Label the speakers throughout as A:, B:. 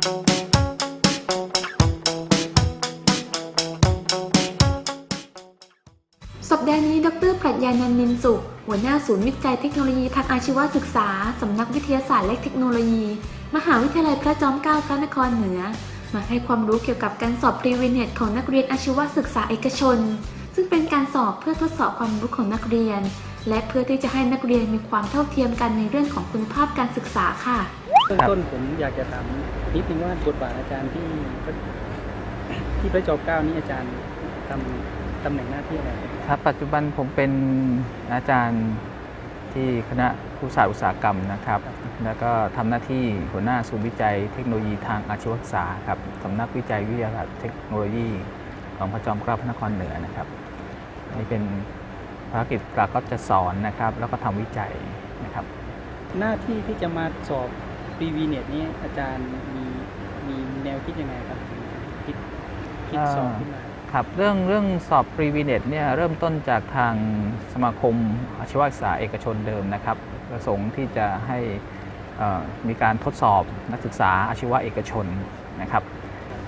A: สัปดาห์นี้ ดรปรัชญานันนินสุข หัวหน้าศูนย์วิจัยเทคโนโลยีทางอาชีวศึกษา สำนักวิทยาศาสตร์และเทคโนโลยี มหาวิทยาลัยพระจอมเกล้าพระนครเหนือ มาให้ความรู้เกี่ยวกับการสอบพรีเวเนตของนักเรียนอาชีวศึกษาเอกชน ซึ่งเป็นการสอบเพื่อทดสอบความรู้ของนักเรียน และเพื่อที่จะให้นักเรียนมีความเท่าเทียมกันในเรื่องของคุณภาพการศึกษาค่ะ
B: เบื้องต้นผมอยากจะถามนิดนึงว่าบทบาทอาจารย์ที่ที่พระจอมเกล้านี่อาจารย์ทำตำแหน่งหน้าที่อะไร
C: ครับปัจจุบันผมเป็นอาจารย์ที่คณะครุศาสตร์อุตสาหกรรมนะครับ แล้วก็ทำหน้าที่หัวหน้าศูนย์วิจัยเทคโนโลยีทางอาชีวศึกษาครับสำนักวิจัยวิทยาศาสตร์เทคโนโลยี ของพระจอมเกล้าพระนครเหนือนะครับนี่เป็น ภารกิจหลักก็จะสอนนะครับ แล้วก็ทำวิจัยนะครับ
B: หน้าที่ที่จะมาสอบปรีวีเน็ตนี้อาจารย์มีมีแนวคิดยังไงครับคิดคิด
C: อ่า
B: สอบขึ้นมา
C: ครับเรื่องเรื่องสอบปรีวีเน็ตเนี่ยเริ่มต้นจากทางสมาคมอาชีวศึกษาเอกชนเดิมนะครับ ประสงค์ที่จะให้เอ่อมีการทดสอบนักศึกษาอาชีวะเอกชนนะครับ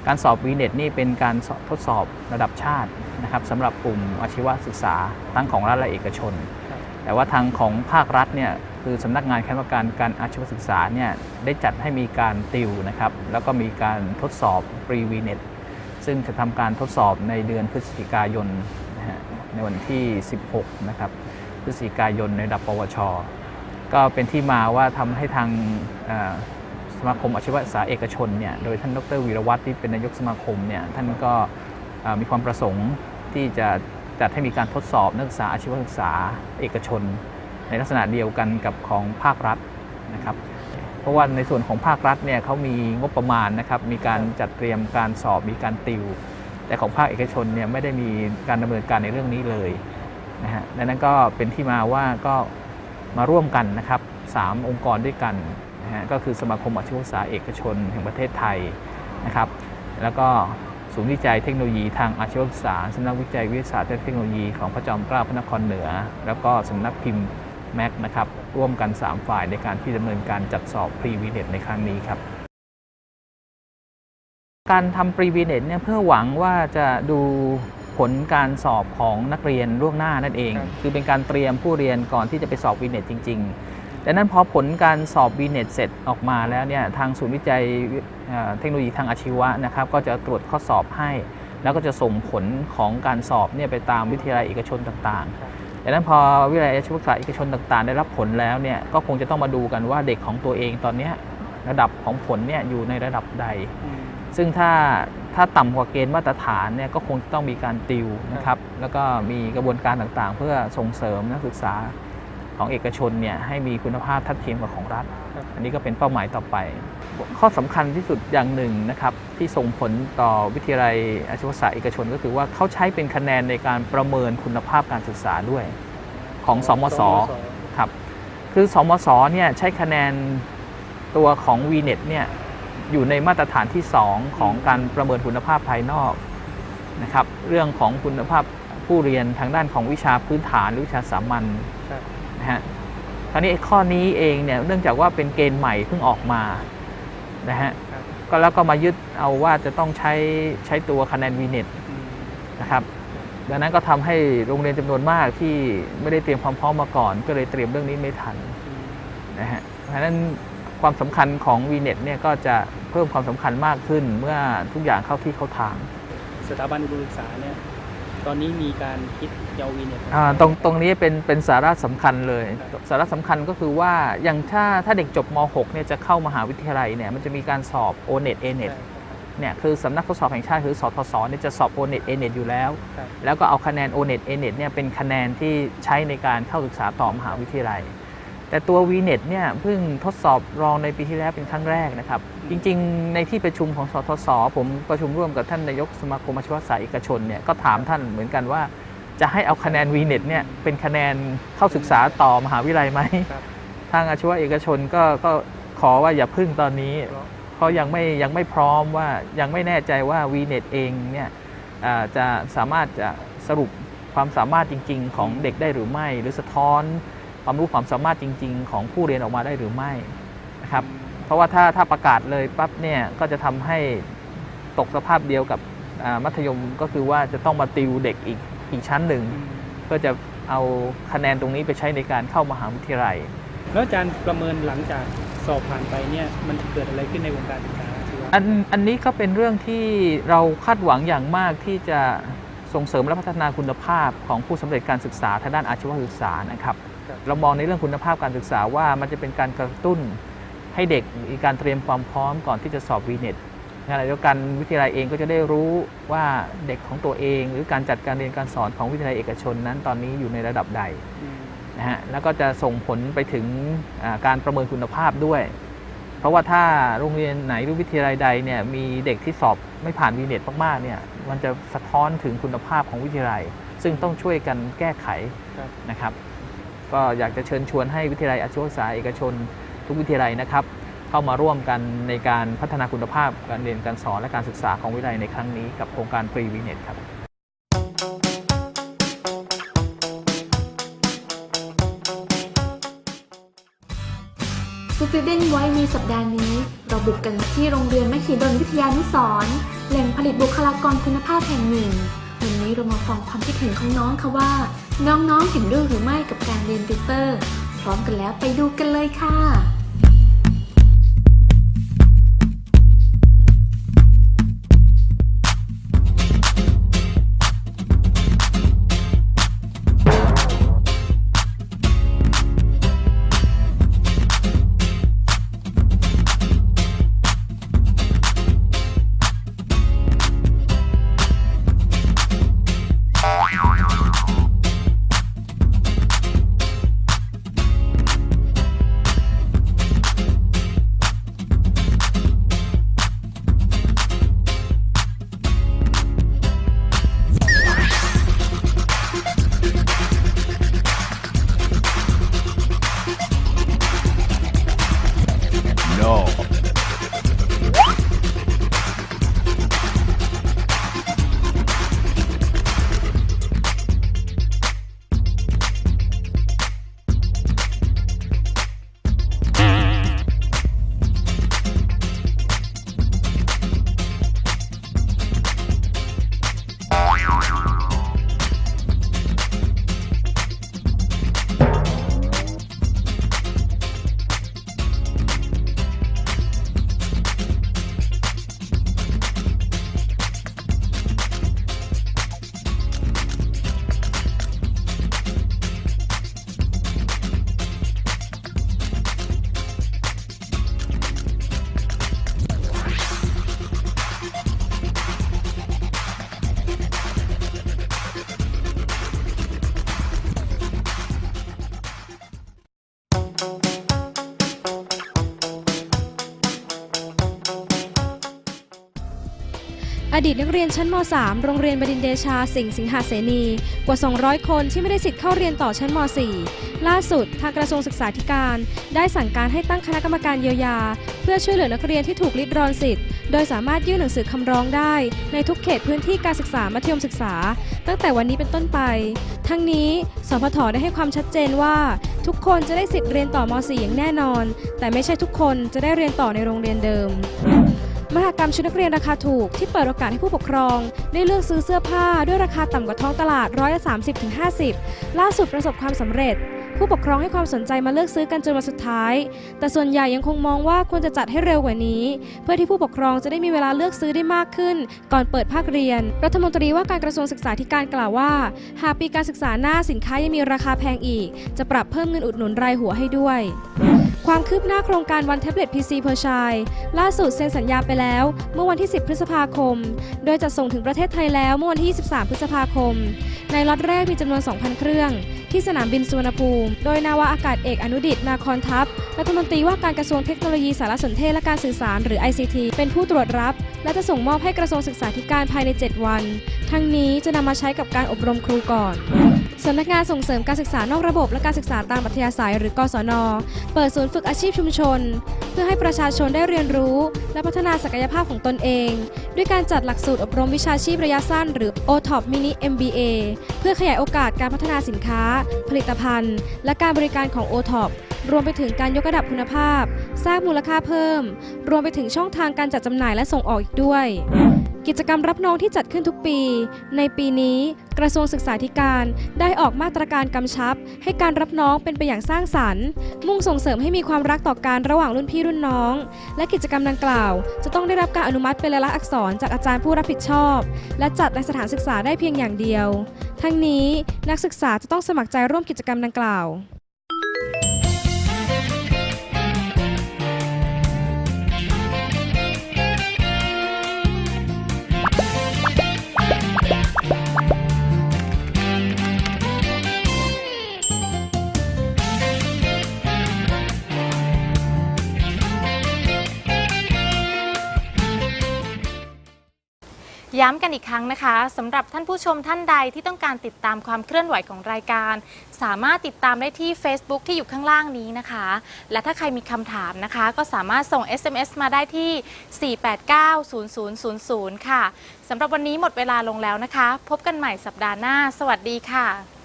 C: การสอบวีเน็ตนี่เป็นการสอบทดสอบระดับชาตินะครับสำหรับกลุ่มอาชีวศึกษาทั้งของรัฐและเอกชน
B: ครับ
C: แต่ว่าทางของภาครัฐเนี่ยคือสำนักงานคณะกรรมการการอาชีวศึกษาเนี่ยได้จัดให้มีการติวนะครับแล้วก็มีการทดสอบปรีวีเน็ตซึ่งจะทำการทดสอบในเดือนพฤศจิกายนนะฮะในวันที่ 16 นะครับพฤศจิกายนในระดับปวช ก็เป็นที่มาว่าทำให้ทางเอ่อ สมาคมอาชีวศึกษาเอกชนเนี่ยโดยท่านดรวีรวัตรที่เป็นนายกสมาคมเนี่ยท่านก็มีความประสงค์ที่จะจัดให้มีการทดสอบนักศึกษาอาชีวศึกษาเอกชน ในลักษณะเดียวกันกับของภาครัฐนะครับเพราะว่าในส่วนของภาครัฐเนี่ยเขามีงบประมาณนะครับมีการจัดเตรียมการสอบมีการติว แต่ของภาคเอกชนเนี่ยไม่ได้มีการดำเนินการในเรื่องนี้เลยนะฮะดังนั้นก็เป็นที่มาว่าก็มาร่วมกันนะครับสามองค์กรด้วยกัน นะฮะก็คือสมาคมอาชีวศึกษาเอกชนแห่งประเทศไทยนะครับ แล้วก็ศูนย์วิจัยเทคโนโลยีทางอาชีวศึกษาสำนักวิจัยวิทยาศาสตร์และเทคโนโลยีของพระจอมเกล้าพระนครเหนือ แล้วก็สำนักพิมพ์แม็กนะครับร่วมกัน 3 ฝ่ายในการที่ดำเนินการจัดสอบพรีวีเน็ตในครั้งนี้ครับ การทำปรีวีเน็ตเนี่ยเพื่อหวังว่าจะดูผลการสอบของนักเรียนล่วงหน้านั่นเอง
B: ครับ
C: คือเป็นการเตรียมผู้เรียนก่อนที่จะไปสอบวีเน็ตจริง ๆ ดังนั้นพอผลการสอบวีเน็ตเสร็จออกมาแล้วเนี่ยทางศูนย์วิจัยเอ่อเทคโนโลยีทางอาชีวะนะครับก็จะตรวจข้อสอบให้ แล้วก็จะส่งผลของการสอบเนี่ยไปตามวิทยาลัยเอกชนต่างๆดังนั้นพอวิทยาลัยอาชีวศึกษาเอกชนต่างๆ ได้รับผลแล้วเนี่ยก็คงจะต้องมาดูกันว่าเด็กของตัวเองตอนเนี้ยระดับของผลเนี่ยอยู่ในระดับใด
B: อืม
C: ซึ่งถ้าถ้าต่ำกว่าเกณฑ์มาตรฐานเนี่ยก็คงจะต้องมีการติวนะครับแล้วก็มีกระบวนการต่างๆ เพื่อส่งเสริมนักศึกษา ของเอกชนเนี่ยให้มีคุณภาพทัดเทียมกับของรัฐ
B: ครับ
C: อันนี้ก็เป็นเป้าหมายต่อไป ข้อสำคัญที่สุดอย่างหนึ่งนะครับที่ส่งผลต่อวิทยาลัยอาชีวศึกษาเอกชน ก็คือว่าเขาใช้เป็นคะแนนในการประเมินคุณภาพการศึกษาด้วยของสมศครับคือสมศเนี่ยใช้คะแนนตัวของ VNet เนี่ยอยู่ในมาตรฐานที่ 2 ของการประเมินคุณภาพภายนอกนะครับ เรื่องของคุณภาพผู้เรียนทางด้านของวิชาพื้นฐานหรือวิชาสามัญ
B: ครับ
C: นะฮะคราวนี้ไอ้ข้อนี้เองเนี่ยเนื่องจากว่าเป็นเกณฑ์ใหม่เพิ่งออกมานะฮะ
B: ครับ
C: ก็แล้วก็มายึดเอาว่าจะต้องใช้ใช้ตัวคะแนน VNet
B: อืม
C: นะครับดังนั้นก็ทำให้โรงเรียนจำนวนมากที่ไม่ได้เตรียมความพร้อมมาก่อน ก็เลยเตรียมเรื่องนี้ไม่ทัน
B: อืม
C: นะฮะเพราะฉะนั้นความสำคัญของ VNet เนี่ยก็จะเพิ่มความสำคัญมากขึ้นเมื่อทุกอย่างเข้าที่เข้าทาง
B: สถาบันอุดมศึกษาเนี่ย ตอนนี้มีการคิดเยาวีเน็ต
C: อ่าตรงตรงนี้เป็นเป็นสาระสำคัญเลย สาระสำคัญก็คือว่าอย่างถ้าถ้าเด็กจบม .6 เนี่ยจะเข้ามหาวิทยาลัยเนี่ยมันจะมีการสอบ O-NET A-NET เนี่ยคือสำนักทดสอบแห่งชาติคือสทศเนี่ยจะสอบ O-NET A-NET อยู่แล้ว
B: ครับ
C: แล้วก็เอาคะแนน O-NET A-NET เนี่ยเป็นคะแนนที่ใช้ในการเข้าศึกษาต่อมหาวิทยาลัย แต่ตัว VNet เนี่ยเพิ่งทดสอบรองในปีที่แล้วเป็นครั้งแรกนะครับ จริงๆ ในที่ประชุมของสทศผมประชุมร่วมกับท่านนายกสมาคมอาชีวศึกษาเอกชนเนี่ยก็ถามท่านเหมือนกันว่า จะให้เอาคะแนน VNet เนี่ยเป็นคะแนนเข้าศึกษาต่อมหาวิทยาลัยไหม
B: ครับ
C: ทางอาชีวะเอกชนก็ก็ขอว่าอย่าพึ่งตอนนี้
B: เพราะ
C: เพราะยังไม่ยังไม่พร้อมว่ายังไม่แน่ใจว่า VNet เองเนี่ยอ่าจะสามารถจะสรุปความสามารถจริง ๆ ของเด็กได้หรือไม่ หรือสะท้อน ความรู้ความสามารถจริง ๆ ของผู้เรียนออกมาได้หรือไม่นะครับเพราะว่าถ้าถ้าประกาศเลยปั๊บเนี่ยก็จะทำให้ตกสภาพเดียวกับอ่ามัธยมก็คือว่าจะต้องมาติวเด็กอีกอีกชั้นหนึ่ง
B: อืม
C: เพื่อจะเอาคะแนนตรงนี้ไปใช้ในการเข้ามหาวิทยาลัย
B: แล้วอาจารย์ประเมินหลังจากสอบผ่านไปเนี่ยมันจะเกิดอะไรขึ้นในวงการศึกษาอาชีวะ
C: อันอันนี้ก็เป็นเรื่องที่เราคาดหวังอย่างมากที่จะส่งเสริมและพัฒนาคุณภาพของผู้สำเร็จการศึกษาทางด้านอาชีวศึกษานะครับ
B: ครับ
C: เรามองในเรื่องคุณภาพการศึกษาว่ามันจะเป็นการกระตุ้นให้เด็กมีการเตรียมความพร้อมก่อนที่จะสอบวีเน็ตขณะเดียวกันวิทยาลัยเองก็จะได้รู้ว่าเด็กของตัวเอง หรือการจัดการเรียนการสอนของวิทยาลัยเอกชนนั้นตอนนี้อยู่ในระดับใด
B: อืม
C: นะฮะแล้วก็จะส่งผลไปถึงอ่าการประเมินคุณภาพด้วย เพราะว่าถ้าโรงเรียนไหนหรือวิทยาลัยใดเนี่ยมีเด็กที่สอบไม่ผ่านวีเน็ตมากๆเนี่ยมันจะสะท้อนถึงคุณภาพของวิทยาลัย ซึ่งต้องช่วยกันแก้ไข
B: ครับ
C: นะครับ ก็อยากจะเชิญชวนให้วิทยาลัยอาชีวศึกษาเอกชน ทุกวิทยาลัยนะครับ เข้ามาร่วมกันในการพัฒนาคุณภาพการเรียนการสอนและการศึกษาของวิทยาลัยในครั้งนี้กับโครงการปรีวีเน็ตครับ
A: Student Voice ในสัปดาห์นี้ เราบุกกันที่โรงเรียนมหิดลวิทยานุสรแหล่งผลิตบุคลากรคุณภาพแห่งหนึ่งวันนี้เรามาฟังความคิดเห็นของน้องค่ะว่า น้องๆ เห็นด้วยหรือไม่กับการเรียนติวเตอร์ พร้อมกันแล้วไปดูกันเลยค่ะ
D: ดีตนักเรียนชั้นม .3 โรงเรียนบดินเดชาสิงห์สิงหาเสนี กว่า 200 คนที่ไม่ได้สิทธิ์เข้าเรียนต่อชั้นม .4 ล่าสุด ทางกระทรวงศึกษาธิการ ได้สั่งการให้ตั้งคณะกรรมการเยียวยา เพื่อช่วยเหลือนักเรียนที่ถูกลิดรอนสิทธิ์ โดยสามารถยื่นหนังสือคำร้องได้ ในทุกเขตพื้นที่การศึกษามัธยมศึกษา ตั้งแต่วันนี้เป็นต้นไป ทั้งนี้สพทได้ให้ความชัดเจนว่าทุกคนจะได้สิทธิ์เรียนต่อม .4 อย่างแน่นอน แต่ไม่ใช่ทุกคนจะได้เรียนต่อในโรงเรียนเดิม มหากรรมชุดนักเรียนราคาถูกที่เปิดโอกาสให้ผู้ปกครอง ได้เลือกซื้อเสื้อผ้าด้วยราคาต่ำกว่าท้องตลาดร้อยละ30ถึง50ล่าสุดประสบความสำเร็จ ผู้ปกครองให้ความสนใจมาเลือกซื้อกันจนวันสุดท้าย แต่ส่วนใหญ่ยังคงมองว่าควรจะจัดให้เร็วกว่านี้ เพื่อที่ผู้ปกครองจะได้มีเวลาเลือกซื้อได้มากขึ้น ก่อนเปิดภาคเรียน รัฐมนตรีว่าการกระทรวงศึกษาธิการกล่าวว่า หากปีการศึกษาหน้าสินค้ายังมีราคาแพงอีก จะปรับเพิ่มเงินอุดหนุนรายหัวให้ด้วย ความคืบหน้าโครงการวันแท็บเล็ต PC per child ล่าสุดเซ็นสัญญาไปแล้ว เมื่อวันที่ 10 พฤษภาคม โดยจะส่งถึงประเทศไทยแล้วเมื่อวันที่ 23 พฤษภาคม ในล็อตแรกมีจำนวน 2,000 เครื่อง ที่สนามบินสุวรรณภูมิ โดยนาวาอากาศเอกอนุดิตนาคอนทัพ รัฐมนตรีว่าการกระทรวงเทคโนโลยีสารสนเทศและการสื่อสารหรือ ICT เป็นผู้ตรวจรับ และจะส่งมอบให้กระทรวงศึกษาธิการภายใน 7 วัน ทั้งนี้จะนำมาใช้กับการอบรมครูก่อน สำนักงานส่งเสริมการศึกษานอกระบบและการศึกษาตามอัธยาศัยหรือกศน เปิดศูนย์ฝึกอาชีพชุมชน เพื่อให้ประชาชนได้เรียนรู้ และพัฒนาศักยภาพของตนเอง ด้วยการจัดหลักสูตรอบรมวิชาชีพระยะสั้น หรือ OTOP Mini MBA เพื่อขยายโอกาสการพัฒนาสินค้า ผลิตภัณฑ์ และการบริการของ OTOP รวมไปถึงการยกระดับคุณภาพ สร้างมูลค่าเพิ่ม รวมไปถึงช่องทางการจัดจำหน่ายและส่งออกอีกด้วย กิจกรรมรับน้องที่จัดขึ้นทุกปี ในปีนี้กระทรวงศึกษาธิการได้ออกมาตรการกำชับ ให้การรับน้องเป็นไปอย่างสร้างสรรค์ มุ่งส่งเสริมให้มีความรักต่อการระหว่างรุ่นพี่รุ่นน้อง และกิจกรรมดังกล่าว จะต้องได้รับการอนุมัติเป็นลายลักษณ์อักษรจากอาจารย์ผู้รับผิดชอบ และจัดในสถานศึกษาได้เพียงอย่างเดียว ทั้งนี้นักศึกษาจะต้องสมัครใจร่วมกิจกรรมดังกล่าว
E: ย้ำกันอีกครั้งนะคะสำหรับท่านผู้ชมท่านใดที่ต้องการติดตามความเคลื่อนไหวของรายการ สามารถติดตามได้ที่ Facebook ที่อยู่ข้างล่างนี้นะคะ และถ้าใครมีคำถามนะคะ ก็สามารถส่ง SMS มาได้ที่ 4890000 ค่ะสำหรับวันนี้หมดเวลาลงแล้วนะคะ พบกันใหม่สัปดาห์หน้า สวัสดีค่ะ